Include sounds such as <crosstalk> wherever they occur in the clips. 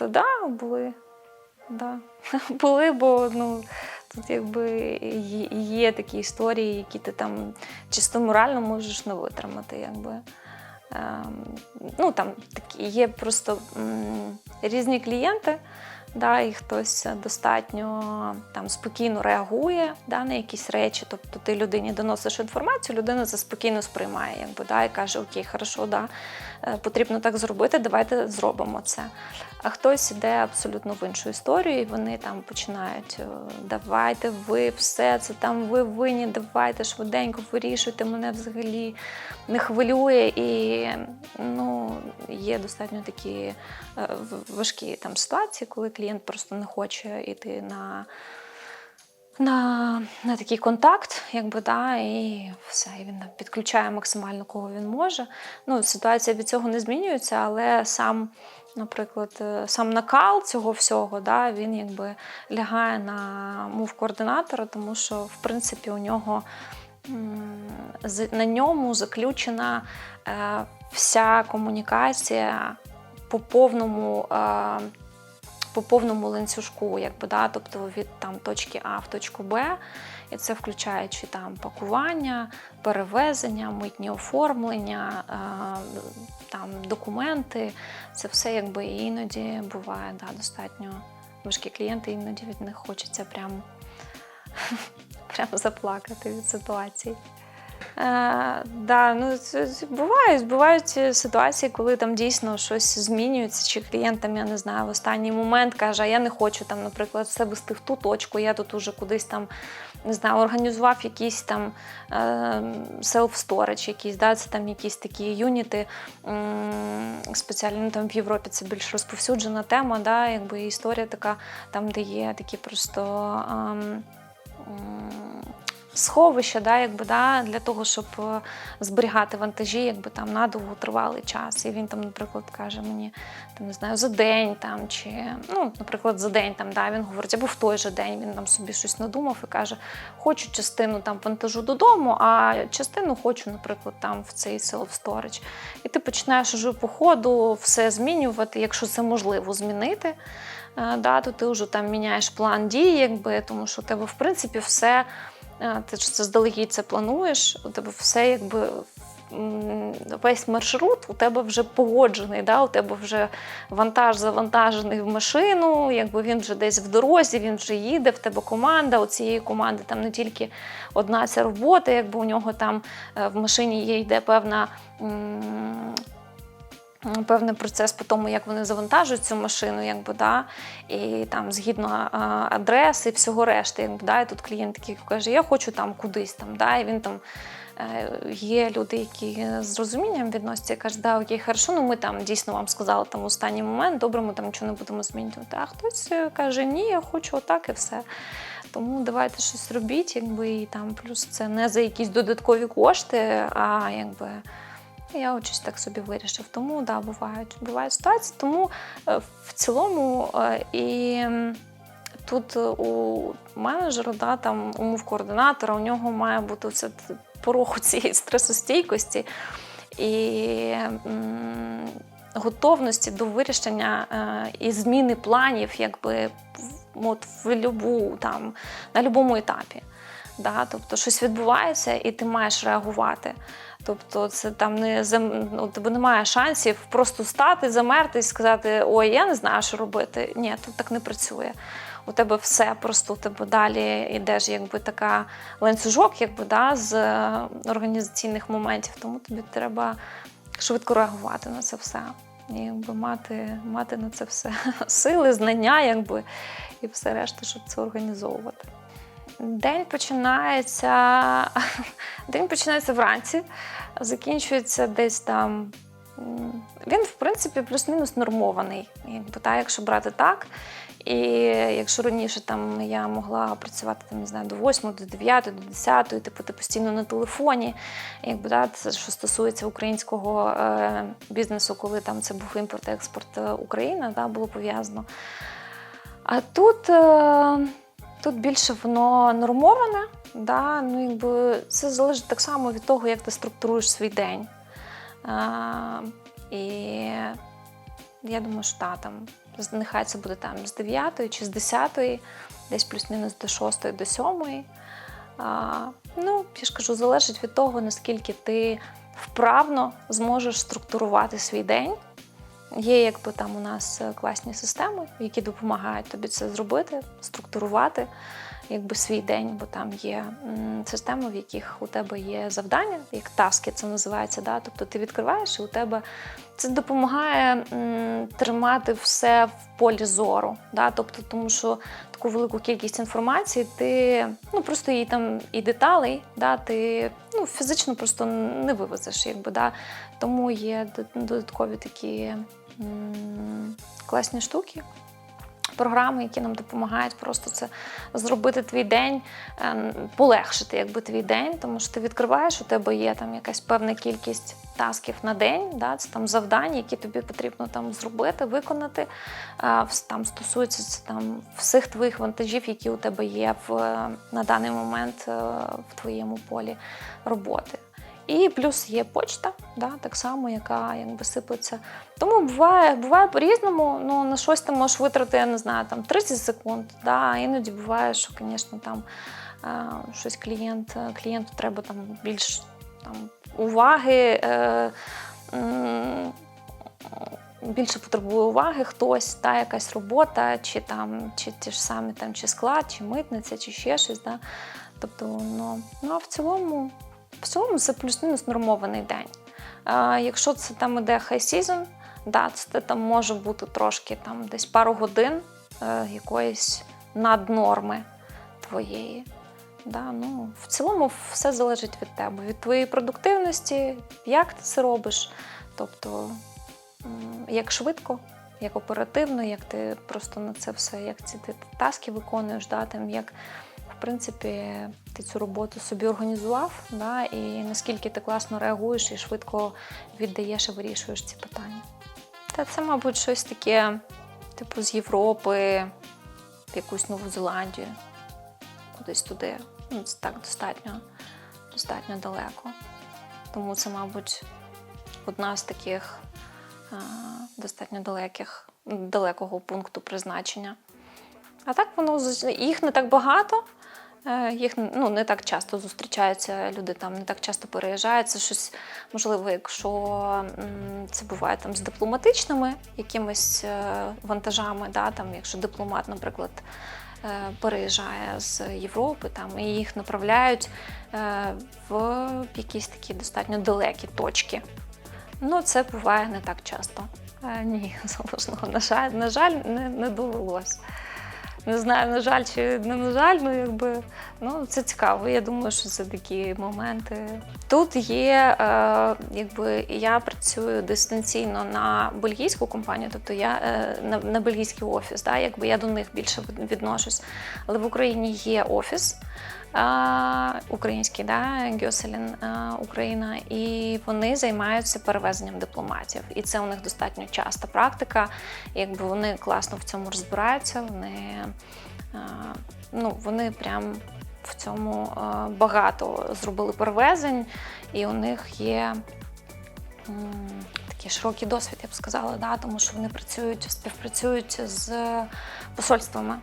То да, були. Да. <laughs> Були, бо ну, тут якби є, є такі історії, які ти там чисто морально можеш не витримати. Якби. Ем, ну, там такі є просто м, різні клієнти, да, і хтось достатньо там спокійно реагує да, на якісь речі. Тобто ти людині доносиш інформацію, людина це спокійно сприймає, якби, да, і каже: Окей, хорошо, да, е, потрібно так зробити, давайте зробимо це. А хтось іде абсолютно в іншу історію, і вони там починають е, давайте ви все це там ви винні, давайте швиденько вирішуйте мене взагалі не хвилює. І ну, є достатньо такі е, важкі там ситуації, коли клієнт просто не хоче йти на. На, на такий контакт, якби да, і все, і він підключає максимально кого він може. Ну, ситуація від цього не змінюється, але сам, наприклад, е, сам накал цього всього, да, він якби лягає на мов координатора, тому що в принципі у нього на ньому заключена е, вся комунікація по повному. Е, по повному ланцюжку, якби да, тобто від там точки А в точку Б, і це включаючи там пакування, перевезення, митні оформлення, там документи. Це все якби іноді буває да, достатньо важкі клієнти, іноді від них хочеться прям, <laughs> прям заплакати від ситуації. Е, да, ну, бувають, бувають ситуації, коли там дійсно щось змінюється, чи клієнт там, я не знаю, в останній момент каже, я не хочу там, наприклад, все вести в ту точку, я тут уже кудись там не знаю, організував якийсь там е, self-storage, якісь, да, це там якісь такі юніти спеціально ну, там в Європі це більш розповсюджена тема, да, якби історія така, там, де є такі просто. ем, Сховища, да, якби, да, для того, щоб е, зберігати вантажі, якби там на довготривалий час. І він там, наприклад, каже мені, там не знаю, за день там чи ну, наприклад, за день там, да, він говорить, або в той же день він там собі щось надумав і каже, хочу частину там вантажу додому, а частину хочу, наприклад, там в цей self-storage. І ти починаєш уже по ходу все змінювати, якщо це можливо змінити. е, Да, то ти вже там міняєш план дій, якби, тому що у тебе, в принципі, все. Ти ж це здалегідь це плануєш, у тебе все якби весь маршрут у тебе вже погоджений, да? у тебе вже вантаж завантажений в машину, якби він вже десь в дорозі, він вже їде, в тебе команда. У цієї команди там не тільки одна ця робота, якби у нього там е, в машині є йде певна. Певний процес по тому, як вони завантажують цю машину, якби да, і там згідно адреси і всього решти, якби да, і тут клієнт такий каже, я хочу там кудись там, да, і він там. е, Є люди, які з розумінням відносяться і кажуть, да, окей, хорошо, ну ми там дійсно вам сказали там останній момент, добре, ми там нічого не будемо змінювати. А хтось е, каже, ні, я хочу отак і все. Тому давайте щось робіть, якби і там плюс це не за якісь додаткові кошти, а якби я от так собі вирішив. Тому да, бувають, бувають ситуації. Тому е, в цілому е, і тут у менеджера, да, там умов координатора, у нього має бути т- порог цієї стресостійкості і готовності до вирішення е, і зміни планів, якби от в любу, там, на будь-якому етапі. Да? Тобто щось відбувається, і ти маєш реагувати. Тобто, це там не ну, тебе немає шансів просто стати, замерти і сказати: Ой, я не знаю, що робити. Ні, тут так не працює. У тебе все просто у тебе далі йдеш, якби така ланцюжок, якби да, з е, організаційних моментів. Тому тобі треба швидко реагувати на це все. І якби мати, мати на це все <laughs> сили, знання, якби, і все решта, щоб це організовувати. День починається, <laughs> день починається вранці, закінчується десь там. Він, в принципі, плюс-мінус нормований, якби, та, якщо брати так. І якщо раніше там я могла працювати там, не знаю, до 8, до 9, до 10, типу ти постійно на телефоні, якби да, це що стосується українського е, бізнесу, коли там це був імпорт-експорт е, Україна, да, було пов'язано. А тут, е, тут більше воно нормоване, да, ну, якби це залежить так само від того, як ти структуруєш свій день. Е, і Я думаю, що та, там, нехай це буде там з 9 чи з 10, десь плюс-мінус до 6, до 7. А, ну, я ж кажу, залежить від того, наскільки ти вправно зможеш структурувати свій день. Є якби там у нас е, класні системи, які допомагають тобі це зробити, структурувати якби свій день, бо там є системи, в яких у тебе є завдання, як таски це називається. Да? Тобто ти відкриваєш і у тебе це допомагає тримати все в полі зору. Да? Тобто, тому що таку велику кількість інформації, ти ну просто її там і деталей, да? ти ну, фізично просто не вивезеш, якби да. Тому є додаткові такі класні штуки. Програми, які нам допомагають просто це зробити твій день, ем, полегшити якби твій день, тому що ти відкриваєш, у тебе є там якась певна кількість тасків на день, да, це там завдання, які тобі потрібно там зробити, виконати. Там стосується це там всіх твоїх вантажів, які у тебе є в, на даний момент е, в твоєму полі роботи. І плюс є почта, да, так само, яка якби сипеться. Тому буває, буває по-різному. Ну, на щось ти можеш витратити, я не знаю, там 30 секунд. Да, іноді буває, що, звісно, там е, щось клієнт, клієнту треба там більш там, уваги. Е, Більше потребує уваги хтось, та якась робота, чи там, чи ті ж самі там, чи склад, чи митниця, чи ще щось. Да? Тобто, ну, ну а в цілому, в цілому це плюс-мінус нормований день. Якщо це там іде хай сезон, да, це там може бути трошки там десь пару годин е, якоїсь наднорми твоєї. Да, ну, в цілому все залежить від тебе, від твоєї продуктивності, як ти це робиш. Тобто, як швидко, як оперативно, як ти просто на це все, як ці таски виконуєш, да, там, як принципі ти цю роботу собі організував, да, і наскільки ти класно реагуєш і швидко віддаєш і вирішуєш ці питання. Та це, мабуть, щось таке, типу, з Європи, в якусь Нову Зеландію, кудись туди. Ну, це так достатньо, достатньо далеко. Тому це, мабуть, одна з таких а, достатньо далеких, далекого пункту призначення. А так воно їх не так багато. Е, Їх ну, не так часто зустрічаються, люди там не так часто переїжджають. Це щось, можливо, якщо це буває там з дипломатичними якимись е, вантажами, да, там, якщо дипломат, наприклад, е, переїжджає з Європи там, і їх направляють в якісь такі достатньо далекі точки. Ну, це буває не так часто. Ні, <laughs> залежного, на жаль, на жаль, не, не довелось. Не знаю, на жаль, чи не на жаль, ну якби ну це цікаво. Я думаю, що це такі моменти. Тут є, е, якби я працюю дистанційно на бельгійську компанію, тобто я е, на, на бельгійський офіс, да, якби я до них більше відношусь. Але в Україні є офіс український, да, Гьоселін Україна, і вони займаються перевезенням дипломатів. І це у них достатньо часта практика. Якби вони класно в цьому розбираються, вони, ну, вони прям в цьому багато зробили перевезень, і у них є. Такий широкий досвід, я б сказала, да, тому що вони працюють, співпрацюють з посольствами.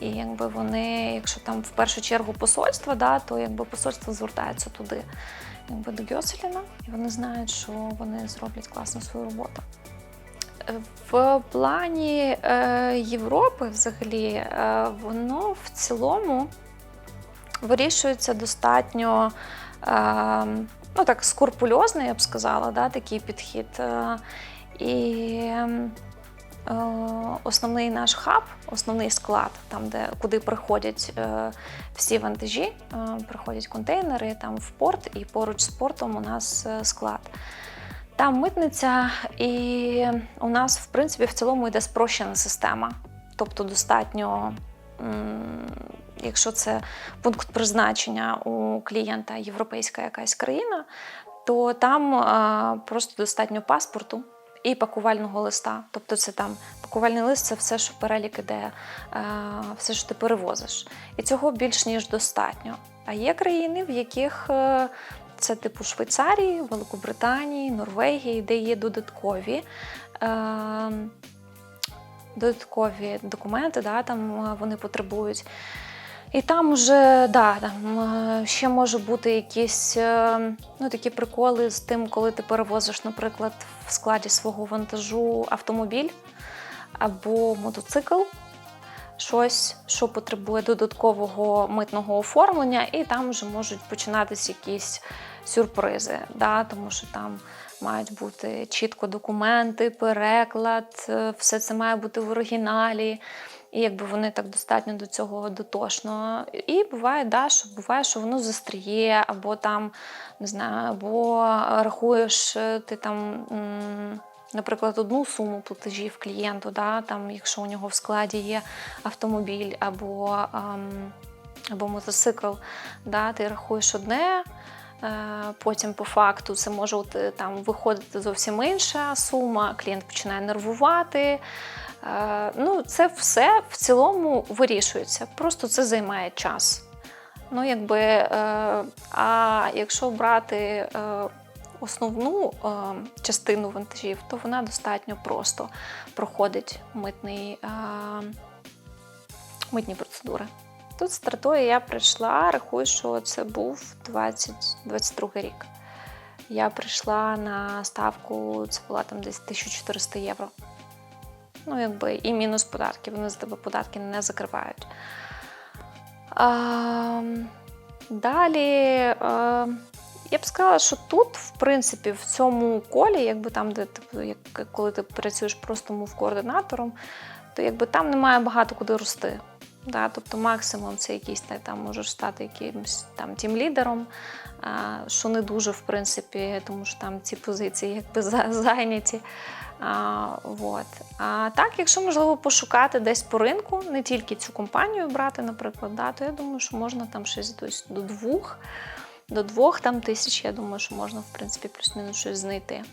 І якби вони, якщо там в першу чергу посольство, да, то якби посольство звертається туди, якби до Гьоселіна, і вони знають, що вони зроблять класно свою роботу. Е, В плані е, Європи, взагалі, е, воно в цілому вирішується достатньо е, ну, так, скрупульозно, я б сказала, да, такий підхід. Е, і ем, основний наш хаб, основний склад, там, де, куди приходять е, всі вантажі, е, приходять контейнери там, в порт, і поруч з портом у нас е, склад. Там митниця, і у нас, в принципі, в цілому йде спрощена система. Тобто достатньо, якщо це пункт призначення у клієнта європейська якась країна, то там е, просто достатньо паспорту і пакувального листа. Тобто, це там пакувальний лист це все, що перелік іде, е, все, що ти перевозиш. І цього більш ніж достатньо. А є країни, в яких е, це типу Швейцарії, Великобританії, Норвегії, де є додаткові е, додаткові документи, да, там вони потребують. І там вже да, там е, ще може бути якісь е, ну, такі приколи з тим, коли ти перевозиш, наприклад, в складі свого вантажу автомобіль або мотоцикл, щось, що потребує додаткового митного оформлення, і там вже можуть починатися якісь сюрпризи, да, тому що там мають бути чітко документи, переклад, е, все це має бути в оригіналі. І якби вони так достатньо до цього дотошно. І буває, да, що буває, що воно застріє, або там, не знаю, або рахуєш е, ти там, наприклад, одну суму платежів клієнту, да, там, якщо у нього в складі є автомобіль або, ем, або мотоцикл, да, ти рахуєш одне. е, Потім по факту це може от, е, там виходити зовсім інша сума, клієнт починає нервувати. Е, Ну, це все в цілому вирішується. Просто це займає час. Ну, якби, е, а якщо брати е, основну частину вантажів, то вона достатньо просто проходить митний, митні процедури. Тут з стартою я прийшла, рахую, що це був 2022 рік. Я прийшла на ставку, це була там десь 1400 євро. Ну, якби і мінус податки, вони за тебе податки не закривають. А, далі а, я б сказала, що тут, в принципі, в цьому колі, якби там, де типу, як, коли ти працюєш просто мов координатором, то якби там немає багато куди рости. Да? Тобто максимум це якийсь та, там можеш стати якимось там тім-лідером, що не дуже, в принципі, тому що там ці позиції якби за- зайняті. А, вот. а так, якщо можливо пошукати десь по ринку, не тільки цю компанію брати, наприклад, да, то я думаю, що можна там щось до двох, до двох там тисяч, я думаю, що можна, в принципі, плюс-мінус щось знайти.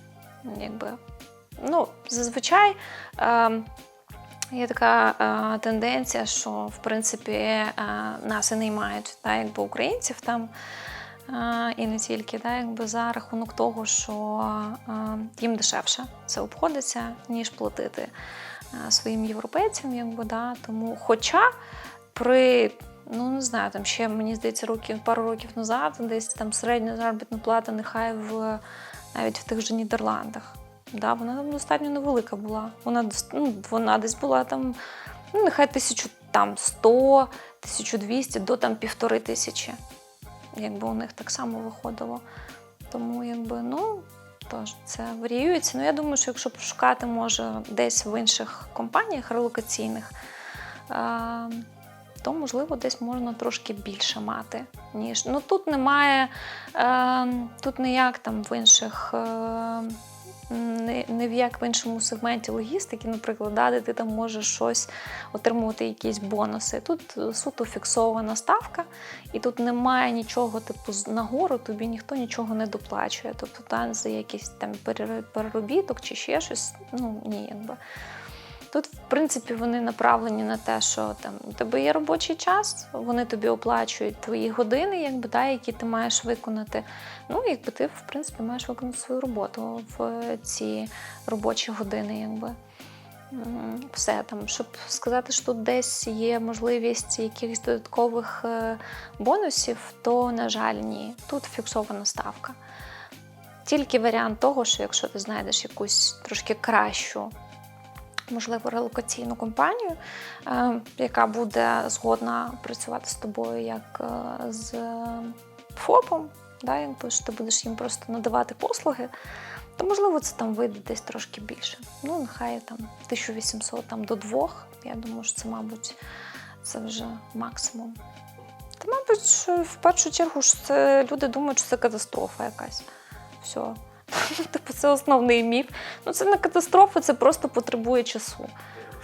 Якби. Ну, зазвичай е, є така е, тенденція, що в принципі е, нас і наймають, да, якби українців там. І не тільки, да, якби за рахунок того, що їм дешевше це обходиться, ніж платити своїм європейцям, якби, да. Тому, хоча при, ну не знаю, там ще мені здається, років, пару років назад, десь там середня заробітна плата, нехай в навіть в тих же Нідерландах. Да, вона там достатньо невелика була. Вона, ну, вона десь була там, ну, нехай тисячу там 100, 1200 до там півтори тисячі якби у них так само виходило. Тому, якби, ну, тож це варіюється. Ну, я думаю, що якщо пошукати, може, десь в інших компаніях релокаційних, е, то, можливо, десь можна трошки більше мати, ніж. Ну, тут немає, е, тут не як там в інших. Не, не в як в іншому сегменті логістики, наприклад, да, де ти там можеш щось отримувати, якісь бонуси. Тут е, суто фіксована ставка, і тут немає нічого, типу, нагору тобі ніхто нічого не доплачує. Тобто там за якийсь там перер- переробіток чи ще щось, ну ні, якби. Тут, в принципі, вони направлені на те, що там у тебе є робочий час, вони тобі оплачують твої години, якби, да, які ти маєш виконати. Ну, якби ти, в принципі, маєш виконати свою роботу в ці робочі години, якби. Все там, щоб сказати, що тут десь є можливість якихось додаткових е, бонусів, то, на жаль, ні. Тут фіксована ставка. Тільки варіант того, що якщо ти знайдеш якусь трошки кращу, можливо, релокаційну компанію, е, яка буде згодна працювати з тобою як е, з ФОПом, да, якби що ти будеш їм просто надавати послуги, то можливо це там вийде десь трошки більше. Ну, нехай там 1800 там, до 2. Я думаю, що це, мабуть, це вже максимум. Та, мабуть, в першу чергу що це люди думають, що це катастрофа якась. Все. <laughs> Типу, це основний міф. Ну, це не катастрофа, це просто потребує часу.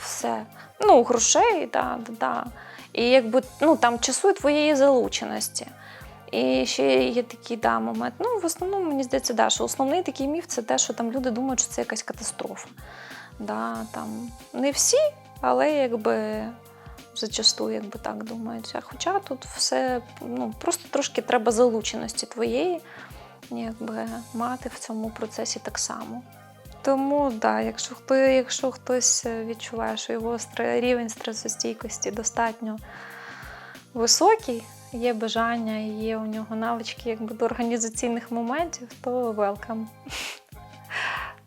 Все. Ну, грошей, да, да, да. І якби ну, там часу і твоєї залученості. І ще є такий да, момент. Ну, в основному, мені здається, да, що основний такий міф це те, що там люди думають, що це якась катастрофа. Да, там, не всі, але якби зачасту якби так думають. Хоча тут все ну, просто трошки треба залученості твоєї, якби мати в цьому процесі так само. Тому да, якщо хто, якщо хтось е, відчуває, що його рівень стресостійкості достатньо високий, є бажання, є у нього навички якби, до організаційних моментів, то welcome.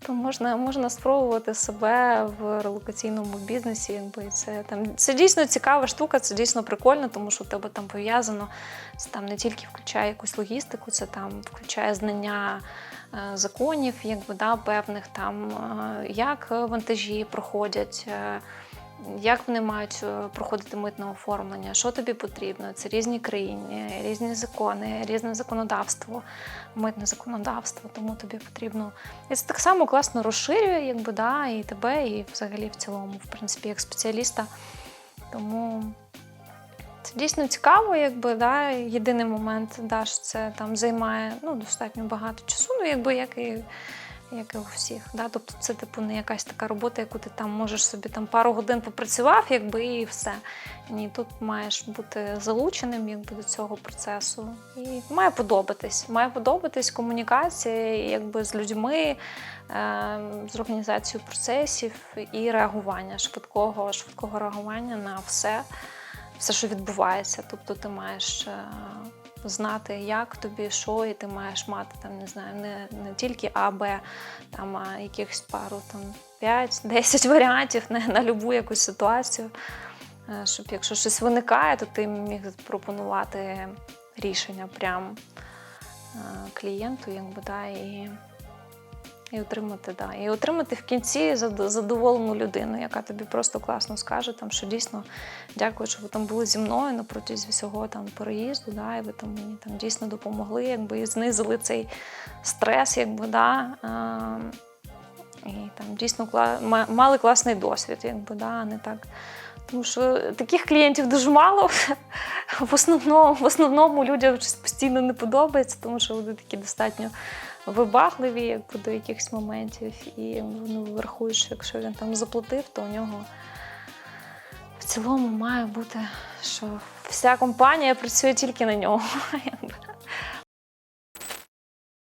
То можна, можна спробувати себе в релокаційному бізнесі. Якби це там це дійсно цікава штука, це дійсно прикольно, тому що у тебе там пов'язано. Це там не тільки включає якусь логістику, це там включає знання е, законів, якби да, певних там, е, як вантажі проходять. Як вони мають е, проходити митне оформлення, що тобі потрібно? Це різні країни, різні закони, різне законодавство, митне законодавство, тому тобі потрібно. І це так само класно розширює, якби да, і тебе, і взагалі в цілому, в принципі, як спеціаліста. Тому це дійсно цікаво, якби да. Єдиний момент, да, що це там займає ну, достатньо багато часу, ну якби як і. Як і у всіх, да? тобто це типу не якась така робота, яку ти там можеш собі там пару годин попрацював, якби і все. Ні, тут маєш бути залученим якби до цього процесу. І має подобатись. Має подобатись комунікація якби з людьми, е, з організацією процесів і реагування швидкого, швидкого реагування на все, все, що відбувається. Тобто ти маєш. е, Знати, як тобі, що, і ти маєш мати там, не знаю, не, не тільки А, Б, там, а якихось пару там 5-10 <laughs> варіантів на, на любу якусь ситуацію. Е, Щоб якщо щось виникає, то ти міг пропонувати рішення прям е, клієнту, якби, да, і, і отримати, да, і отримати в кінці задоволену людину, яка тобі просто класно скаже, там, що дійсно дякую, що ви там були зі мною на протязі всього там переїзду, да, і ви там мені там дійсно допомогли, якби і знизили цей стрес, якби, да. Е, і там дійсно кла- ма- мали класний досвід, якби, да, а не так. Тому що таких клієнтів дуже мало. В основному, в основному людям щось постійно не подобається, тому що вони такі достатньо вибагливі якби, до якихось моментів. І ну, врахую, що якщо він там заплатив, то у нього в цілому має бути, що вся компанія працює тільки на нього. <laughs>